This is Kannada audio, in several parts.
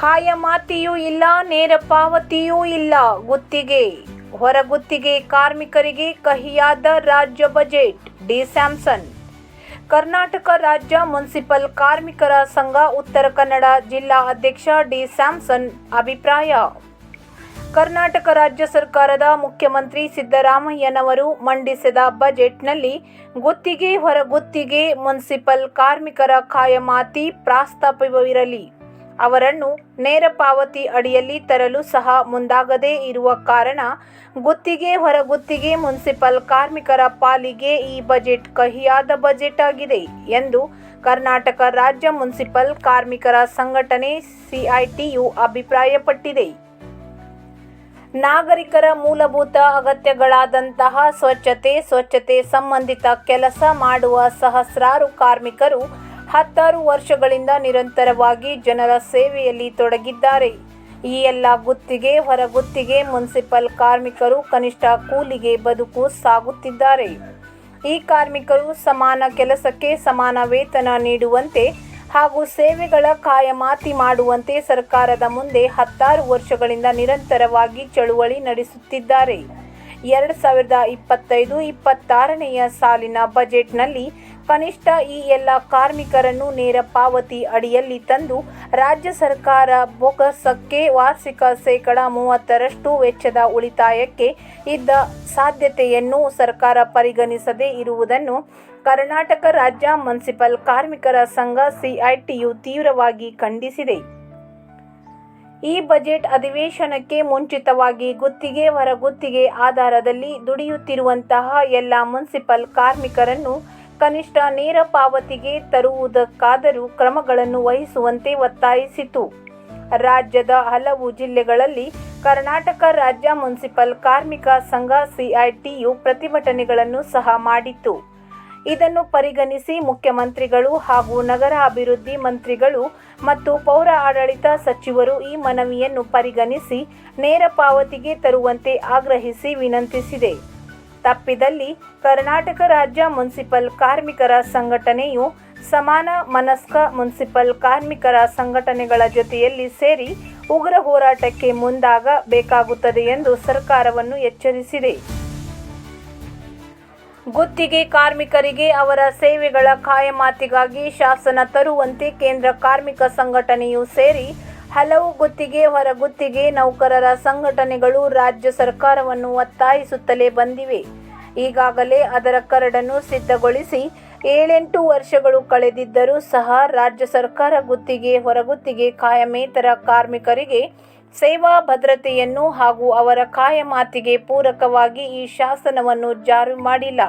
ಖಾಯಮಾತಿಯೂ ಇಲ್ಲ, ನೇರ ಪಾವತಿಯೂ ಇಲ್ಲ. ಗುತ್ತಿಗೆ ಹೊರಗುತ್ತಿಗೆ ಕಾರ್ಮಿಕರಿಗೆ ಕಹಿಯಾದ ರಾಜ್ಯ ಬಜೆಟ್, ಡಿ ಸ್ಯಾಮ್ಸನ್. ಕರ್ನಾಟಕ ರಾಜ್ಯ ಮುನ್ಸಿಪಲ್ ಕಾರ್ಮಿಕರ ಸಂಘ, ಉತ್ತರ ಕನ್ನಡ ಜಿಲ್ಲಾ ಅಧ್ಯಕ್ಷ ಡಿ ಸ್ಯಾಮ್ಸನ್ ಅಭಿಪ್ರಾಯ. ಕರ್ನಾಟಕ ರಾಜ್ಯ ಸರ್ಕಾರದ ಮುಖ್ಯಮಂತ್ರಿ ಸಿದ್ದರಾಮಯ್ಯನವರು ಮಂಡಿಸಿದ ಬಜೆಟ್ನಲ್ಲಿ ಗುತ್ತಿಗೆ ಹೊರಗುತ್ತಿಗೆ ಮುನ್ಸಿಪಲ್ ಕಾರ್ಮಿಕರ ಖಾಯಮಾತಿ ಪ್ರಸ್ತಾಪವಿರಲಿ. ಅವರನ್ನು ನೇರ ಪಾವತಿ ಅಡಿಯಲ್ಲಿ ತರಲು ಸಹ ಮುಂದಾಗದೇ ಇರುವ ಕಾರಣ ಗುತ್ತಿಗೆ ಹೊರಗುತ್ತಿಗೆ ಮುನ್ಸಿಪಲ್ ಕಾರ್ಮಿಕರ ಪಾಲಿಗೆ ಈ ಬಜೆಟ್ ಕಹಿಯಾದ ಬಜೆಟ್ ಆಗಿದೆ ಎಂದು ಕರ್ನಾಟಕ ರಾಜ್ಯ ಮುನ್ಸಿಪಲ್ ಕಾರ್ಮಿಕರ ಸಂಘಟನೆ ಸಿಐಟಿಯು ಅಭಿಪ್ರಾಯಪಟ್ಟಿದೆ. ನಾಗರಿಕರ ಮೂಲಭೂತ ಅಗತ್ಯಗಳಾದಂತಹ ಸ್ವಚ್ಛತೆ ಸ್ವಚ್ಛತೆ ಸಂಬಂಧಿತ ಕೆಲಸ ಮಾಡುವ ಸಹಸ್ರಾರು ಕಾರ್ಮಿಕರು ಹತ್ತಾರು ವರ್ಷಗಳಿಂದ ನಿರಂತರವಾಗಿ ಜನರ ಸೇವೆಯಲ್ಲಿ ತೊಡಗಿದ್ದಾರೆ. ಈ ಎಲ್ಲ ಗುತ್ತಿಗೆ, ಹೊರಗುತ್ತಿಗೆ ಮುನ್ಸಿಪಲ್ ಕಾರ್ಮಿಕರು ಕನಿಷ್ಠ ಕೂಲಿಗೆ ಬದುಕು ಸಾಗುತ್ತಿದ್ದಾರೆ. ಈ ಕಾರ್ಮಿಕರು ಸಮಾನ ಕೆಲಸಕ್ಕೆ ಸಮಾನ ವೇತನ ನೀಡುವಂತೆ ಹಾಗೂ ಸೇವೆಗಳ ಕಾಯಮಾತಿ ಮಾಡುವಂತೆ ಸರ್ಕಾರದ ಮುಂದೆ ಹತ್ತಾರು ವರ್ಷಗಳಿಂದ ನಿರಂತರವಾಗಿ ಚಳುವಳಿ ನಡೆಸುತ್ತಿದ್ದಾರೆ. ಎರಡು ಸಾವಿರದ ಇಪ್ಪತ್ತೈದು, ಇಪ್ಪತ್ತಾರನೆಯ ಸಾಲಿನ ಬಜೆಟ್ನಲ್ಲಿ ಕನಿಷ್ಠ ಈ ಎಲ್ಲ ಕಾರ್ಮಿಕರನ್ನು ನೇರ ಪಾವತಿ ಅಡಿಯಲ್ಲಿ ತಂದು ರಾಜ್ಯ ಸರ್ಕಾರ ಬೊಗಸಕ್ಕೆ ವಾರ್ಷಿಕ ಶೇಕಡ ಮೂವತ್ತರಷ್ಟು ವೆಚ್ಚದ ಉಳಿತಾಯಕ್ಕೆ ಇದ್ದ ಸಾಧ್ಯತೆಯನ್ನು ಸರ್ಕಾರ ಪರಿಗಣಿಸದೇ ಇರುವುದನ್ನು ಕರ್ನಾಟಕ ರಾಜ್ಯ ಮುನ್ಸಿಪಲ್ ಕಾರ್ಮಿಕರ ಸಂಘ ಸಿಐಟಿಯು ತೀವ್ರವಾಗಿ ಖಂಡಿಸಿದೆ. ಈ ಬಜೆಟ್ ಅಧಿವೇಶನಕ್ಕೆ ಮುಂಚಿತವಾಗಿ ಗುತ್ತಿಗೆ ಹೊರಗುತ್ತಿಗೆ ಆಧಾರದಲ್ಲಿ ದುಡಿಯುತ್ತಿರುವಂತಹ ಎಲ್ಲ ಮುನ್ಸಿಪಲ್ ಕಾರ್ಮಿಕರನ್ನು ಕನಿಷ್ಠ ನೇರ ಪಾವತಿಗೆ ತರುವುದಕ್ಕಾದರೂ ಕ್ರಮಗಳನ್ನು ವಹಿಸುವಂತೆ ಒತ್ತಾಯಿಸಿತು. ರಾಜ್ಯದ ಹಲವು ಜಿಲ್ಲೆಗಳಲ್ಲಿ ಕರ್ನಾಟಕ ರಾಜ್ಯ ಮುನ್ಸಿಪಲ್ ಕಾರ್ಮಿಕ ಸಂಘ ಸಿಐಟಿಯು ಪ್ರತಿಭಟನೆಗಳನ್ನು ಸಹ ಮಾಡಿತ್ತು. ಇದನ್ನು ಪರಿಗಣಿಸಿ ಮುಖ್ಯಮಂತ್ರಿಗಳು ಹಾಗೂ ನಗರ ಅಭಿವೃದ್ಧಿ ಮಂತ್ರಿಗಳು ಮತ್ತು ಪೌರ ಆಡಳಿತ ಸಚಿವರು ಈ ಮನವಿಯನ್ನು ಪರಿಗಣಿಸಿ ನೇರ ಪಾವತಿಗೆ ತರುವಂತೆ ಆಗ್ರಹಿಸಿ ವಿನಂತಿಸಿದೆ. ತಪ್ಪಿದಲ್ಲಿ ಕರ್ನಾಟಕ ರಾಜ್ಯ ಮುನ್ಸಿಪಲ್ ಕಾರ್ಮಿಕರ ಸಂಘಟನೆಯು ಸಮಾನ ಮನಸ್ಕ ಮುನ್ಸಿಪಲ್ ಕಾರ್ಮಿಕರ ಸಂಘಟನೆಗಳ ಜೊತೆಯಲ್ಲಿ ಸೇರಿ ಉಗ್ರ ಹೋರಾಟಕ್ಕೆ ಮುಂದಾಗಬೇಕಾಗುತ್ತದೆ ಎಂದು ಸರ್ಕಾರವನ್ನು ಎಚ್ಚರಿಸಿದೆ. ಗುತ್ತಿಗೆ ಕಾರ್ಮಿಕರಿಗೆ ಅವರ ಸೇವೆಗಳ ಕಾಯಮಾತಿಗಾಗಿ ಶಾಸನ ತರುವಂತೆ ಕೇಂದ್ರ ಕಾರ್ಮಿಕ ಸಂಘಟನೆಯೂ ಸೇರಿ ಹಲವು ಗುತ್ತಿಗೆ ಹೊರಗುತ್ತಿಗೆ ನೌಕರರ ಸಂಘಟನೆಗಳು ರಾಜ್ಯ ಸರ್ಕಾರವನ್ನು ಒತ್ತಾಯಿಸುತ್ತಲೇ ಬಂದಿವೆ. ಈಗಾಗಲೇ ಅದರ ಕರಡನ್ನು ಸಿದ್ಧಗೊಳಿಸಿ ಏಳೆಂಟು ವರ್ಷಗಳು ಕಳೆದಿದ್ದರೂ ಸಹ ರಾಜ್ಯ ಸರ್ಕಾರ ಗುತ್ತಿಗೆ ಹೊರಗುತ್ತಿಗೆ ಕಾಯಮೇತರ ಕಾರ್ಮಿಕರಿಗೆ ಸೇವಾ ಭದ್ರತೆಯನ್ನು ಹಾಗೂ ಅವರ ಕಾಯಮಾತಿಗೆ ಪೂರಕವಾಗಿ ಈ ಶಾಸನವನ್ನು ಜಾರಿ ಮಾಡಿಲ್ಲ.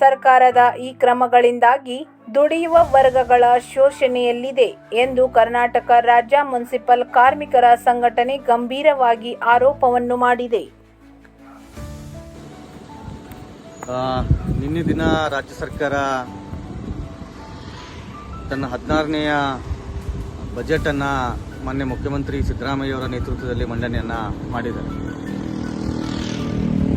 ಸರ್ಕಾರದ ಈ ಕ್ರಮಗಳಿಂದಾಗಿ ದುಡಿಯುವ ವರ್ಗಗಳ ಶೋಷಣೆಯಲ್ಲಿದೆ ಎಂದು ಕರ್ನಾಟಕ ರಾಜ್ಯ ಮುನ್ಸಿಪಲ್ ಕಾರ್ಮಿಕರ ಸಂಘಟನೆ ಗಂಭೀರವಾಗಿ ಆರೋಪವನ್ನು ಮಾಡಿದೆ. ನಿನ್ನೆ ದಿನ ರಾಜ್ಯ ಸರ್ಕಾರ ತನ್ನ ಹದಿನಾರನೆಯ ಬಜೆಟನ್ನು ಮಾನ್ಯ ಮುಖ್ಯಮಂತ್ರಿ ಸಿದ್ದರಾಮಯ್ಯ ಅವರ ನೇತೃತ್ವದಲ್ಲಿ ಮಂಡನೆಯನ್ನು ಮಾಡಿದ್ದಾರೆ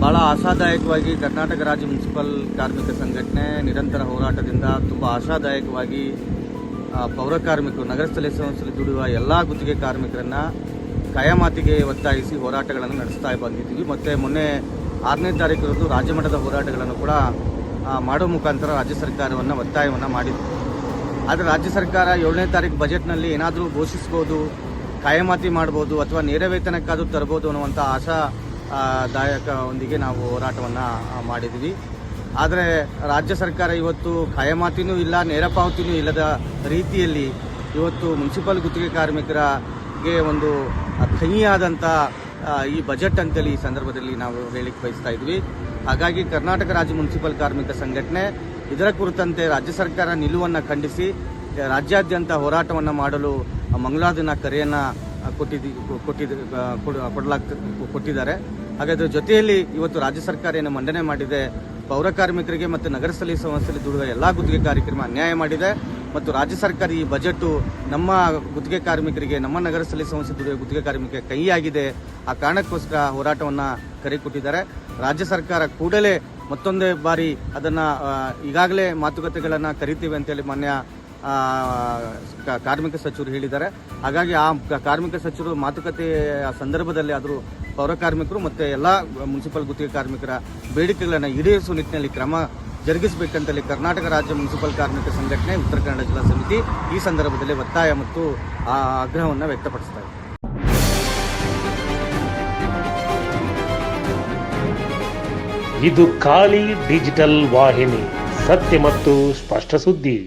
ಬಹಳ ಆಶಾದಾಯಕವಾಗಿ ಕರ್ನಾಟಕ ರಾಜ್ಯ ಮುನ್ಸಿಪಲ್ ಕಾರ್ಮಿಕ ಸಂಘಟನೆ ನಿರಂತರ ಹೋರಾಟದಿಂದ ತುಂಬ ಆಶಾದಾಯಕವಾಗಿ ಪೌರ ಕಾರ್ಮಿಕರು ನಗರ ಸ್ಥಳೀಯ ಸಂಸ್ಥೆಯಲ್ಲಿ ದುಡಿಯುವ ಎಲ್ಲ ಗುತ್ತಿಗೆ ಕಾರ್ಮಿಕರನ್ನು ಕಾಯಮಾತಿಗೆ ಒತ್ತಾಯಿಸಿ ಹೋರಾಟಗಳನ್ನು ನಡೆಸ್ತಾ ಬಂದಿದ್ದೀವಿ. ಮತ್ತು ಮೊನ್ನೆ ಆರನೇ ತಾರೀಕರಂದು ರಾಜ್ಯಮಟ್ಟದ ಹೋರಾಟಗಳನ್ನು ಕೂಡ ಮಾಡೋ ಮುಖಾಂತರ ರಾಜ್ಯ ಸರ್ಕಾರವನ್ನು ಒತ್ತಾಯವನ್ನು ಮಾಡಿದ್ವಿ. ಆದರೆ ರಾಜ್ಯ ಸರ್ಕಾರ ಏಳನೇ ತಾರೀಕು ಬಜೆಟ್ನಲ್ಲಿ ಏನಾದರೂ ಘೋಷಿಸ್ಬೋದು ಕಾಯಮಾತಿ ಮಾಡ್ಬೋದು ಅಥವಾ ನೇರ ವೇತನಕ್ಕಾದರೂ ತರ್ಬೋದು ಅನ್ನುವಂಥ ಆಶಾ ಆ, ದಾಯಕದೊಂದಿಗೆ ನಾವು ಹೋರಾಟವನ್ನು ಮಾಡಿದ್ವಿ. ಆದರೆ ರಾಜ್ಯ ಸರ್ಕಾರ ಇವತ್ತು ಕಾಯಮಾತಿನೂ ಇಲ್ಲ ನೇರ ಪಾವತಿನೂ ಇಲ್ಲದ ರೀತಿಯಲ್ಲಿ ಇವತ್ತು ಮುನ್ಸಿಪಲ್ ಗುತ್ತಿಗೆ ಕಾರ್ಮಿಕರಿಗೆ ಒಂದು ಕಹಿಯಾದಂಥ ಈ ಬಜೆಟ್ ಅಂತೇಳಿ ಈ ಸಂದರ್ಭದಲ್ಲಿ ನಾವು ಹೇಳಿಕ್ಕೆ ಬಯಸ್ತಾ ಇದ್ವಿ. ಹಾಗಾಗಿ ಕರ್ನಾಟಕ ರಾಜ್ಯ ಮುನ್ಸಿಪಲ್ ಕಾರ್ಮಿಕ ಸಂಘಟನೆ ಇದರ ಕುರಿತಂತೆ ರಾಜ್ಯ ಸರ್ಕಾರ ನಿಲುವನ್ನು ಖಂಡಿಸಿ ರಾಜ್ಯಾದ್ಯಂತ ಹೋರಾಟವನ್ನು ಮಾಡಲು ಮಂಗಳವಾರ ದಿನ ಕರೆಯನ್ನು ಕೊಟ್ಟಿದ್ದಿ ಕೊಟ್ಟಿದ್ದ ಕೊಡಲಾಗ್ತ ಕೊಟ್ಟಿದ್ದಾರೆ. ಹಾಗಾದ್ರೆ ಜೊತೆಯಲ್ಲಿ ಇವತ್ತು ರಾಜ್ಯ ಸರ್ಕಾರ ಏನು ಮಂಡನೆ ಮಾಡಿದೆ, ಪೌರ ಕಾರ್ಮಿಕರಿಗೆ ಮತ್ತು ನಗರ ಸ್ಥಳೀಯ ಸಂಸ್ಥೆಯಲ್ಲಿ ದುಡಿದ ಎಲ್ಲ ಗುತ್ತಿಗೆ ಕಾರ್ಯಕ್ರಮ ಅನ್ಯಾಯ ಮಾಡಿದೆ ಮತ್ತು ರಾಜ್ಯ ಸರ್ಕಾರ ಈ ಬಜೆಟ್ ನಮ್ಮ ಗುತ್ತಿಗೆ ಕಾರ್ಮಿಕರಿಗೆ, ನಮ್ಮ ನಗರ ಸ್ಥಳೀಯ ಸಂಸ್ಥೆ ದುಡಿಯುವ ಗುತ್ತಿಗೆ ಕಾರ್ಮಿಕರಿಗೆ ಕೈಯಾಗಿದೆ. ಆ ಕಾರಣಕ್ಕೋಸ್ಕರ ಹೋರಾಟವನ್ನು ಕರೆ ಕೊಟ್ಟಿದ್ದಾರೆ. ರಾಜ್ಯ ಸರ್ಕಾರ ಕೂಡಲೇ ಮತ್ತೊಂದೇ ಬಾರಿ ಅದನ್ನ ಈಗಾಗಲೇ ಮಾತುಕತೆಗಳನ್ನು ಕರಿತೀವಿ ಅಂತೇಳಿ ಮಾನ್ಯ ಕಾರ್ಮಿಕ ಸಚಿವರು ಹೇಳಿದ್ದಾರೆ. ಹಾಗಾಗಿ ಆ ಕಾರ್ಮಿಕ ಸಚಿವರು ಮಾತುಕತೆ ಸಂದರ್ಭದಲ್ಲಿ ಆದರೂ ಪೌರ ಕಾರ್ಮಿಕರು ಮತ್ತು ಎಲ್ಲ ಮುನ್ಸಿಪಲ್ ಗುತ್ತಿಗೆ ಕಾರ್ಮಿಕರ ಬೇಡಿಕೆಗಳನ್ನು ಈಡೇರಿಸುವ ನಿಟ್ಟಿನಲ್ಲಿ ಕ್ರಮ ಜರುಗಿಸಬೇಕಂತೇಳಿ ಕರ್ನಾಟಕ ರಾಜ್ಯ ಮುನ್ಸಿಪಲ್ ಕಾರ್ಮಿಕ ಸಂಘಟನೆ ಉತ್ತರ ಕನ್ನಡ ಜಿಲ್ಲಾ ಸಮಿತಿ ಈ ಸಂದರ್ಭದಲ್ಲಿ ಒತ್ತಾಯ ಮತ್ತು ಆಗ್ರಹವನ್ನು ವ್ಯಕ್ತಪಡಿಸ್ತಾ ಇದೆ. ಇದು ಖಾಲಿ ಡಿಜಿಟಲ್ ವಾಹಿನಿ, ಸತ್ಯ ಮತ್ತು ಸ್ಪಷ್ಟ ಸುದ್ದಿ.